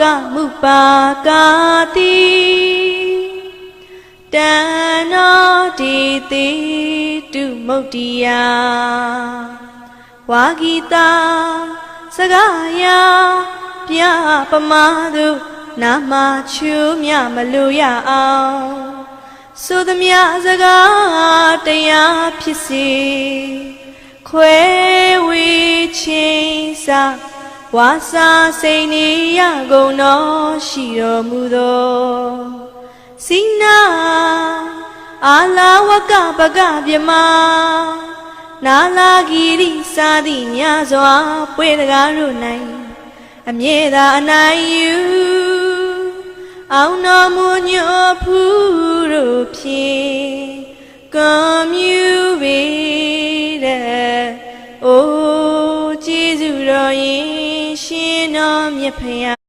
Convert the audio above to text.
ကမှုပါကာတိတဏ္ဍဒေတိတုမုတ်တိယဝါဂီတာစကားယာပြပမာသူနာမချူမြမလို့ရအောင်ဆိုသမျှစကားတရားဖြစ်စေခွဲဝေချင်းစာ ဝါစာစိန်နေရကုန်တော်ရှိတော်မူသောစိနာအာလာဝကပကပြမနာလာဂီရိစာသည်များစွာပွေတကားတို့၌အမြဲသာအနိုင်ယူအောင်တော်မူညောဖူးတို့ဖြင့်ကံမြူပေတဲ့အိုကျေးဇူးတော်ရင် ရှင်တော်မြတ်ဖရာ